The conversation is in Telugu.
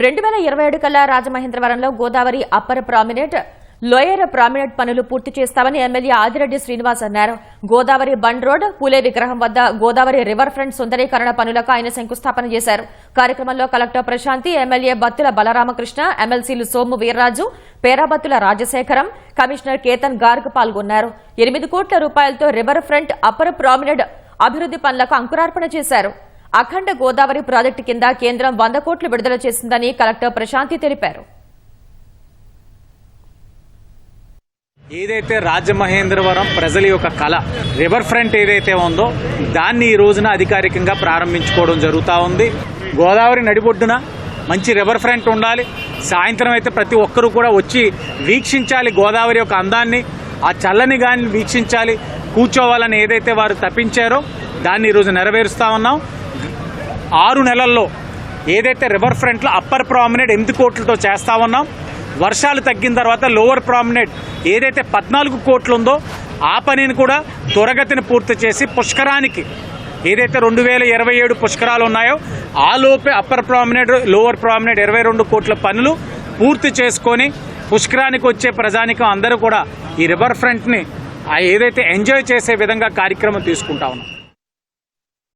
రెండు వేల ఇరవై ఏడు కల్లా రాజమహేంద్రవరంలో Godavari upper promenade lower promenade పనులు పూర్తి చేస్తామని ఎమ్మెల్యే ఆదిరెడ్డి శ్రీనివాస్ అన్నారు. గోదావరి బండ్ రోడ్ పూలే విగ్రహం వద్ద గోదావరి రివర్ ఫ్రంట్ సుందరీకరణ పనులకు ఆయన శంకుస్థాపన చేశారు. కార్యక్రమంలో కలెక్టర్ ప్రశాంతి ఎమ్మెల్యే బత్తుల బలరామకృష్ణ ఎమ్మెల్సీలు సోము వీర్రాజు పేరాబత్తుల రాజశేఖరం కమిషనర్ కేతన్ గార్గ్ పాల్గొన్నారు. ఎనిమిది కోట్ల రూపాయలతో రివర్ ఫ్రంట్ అప్పర్ ప్రామినెంట్ అభివృద్ది పనులకు అంకురార్పణ చేశారు. అఖండ గోదావరి ప్రాజెక్టు కింద కేంద్రం వంద కోట్లు విడుదల చేసిందని కలెక్టర్ ప్రశాంతి తెలిపారు. ఏదైతే రాజమహేంద్రవరం ప్రజల యొక్క కళ రివర్ ఫ్రంట్ ఏదైతే ఉందో దాన్ని ఈ రోజున అధికారికంగా ప్రారంభించుకోవడం జరుగుతూ ఉంది. గోదావరి నడిబొడ్డున మంచి రివర్ ఫ్రంట్ ఉండాలి. సాయంత్రం అయితే ప్రతి ఒక్కరూ కూడా వచ్చి వీక్షించాలి గోదావరి యొక్క అందాన్ని. ఆ చల్లని గాని వీక్షించాలి కూర్చోవాలని ఏదైతే వారు తప్పించారో దాన్ని ఈరోజు నెరవేరుస్తా ఉన్నాం. ఆరు నెలల్లో ఏదైతే రివర్ ఫ్రంట్లో అప్పర్ ప్రామినెంట్ ఎనిమిది కోట్లతో చేస్తా ఉన్నాం వర్షాలు తగ్గిన తర్వాత లోవర్ ప్రామినెంట్ ఏదైతే పద్నాలుగు కోట్లు ఉందో ఆ పనిని కూడా త్వరగతిని పూర్తి చేసి పుష్కరానికి ఏదైతే రెండు వేల ఇరవై ఏడు పుష్కరాలు ఉన్నాయో ఆ లోపే అప్పర్ ప్రామినెడ్ లోవర్ ప్రామినెడ్ ఇరవై రెండు కోట్ల పనులు పూర్తి చేసుకొని పుష్కరానికి వచ్చే ప్రజానికం అందరూ కూడా ఈ రివర్ ఫ్రంట్ని ఆ ఏదైతే ఎంజాయ్ చేసే విధంగా కార్యక్రమం తీసుకుంటా ఉన్నాం.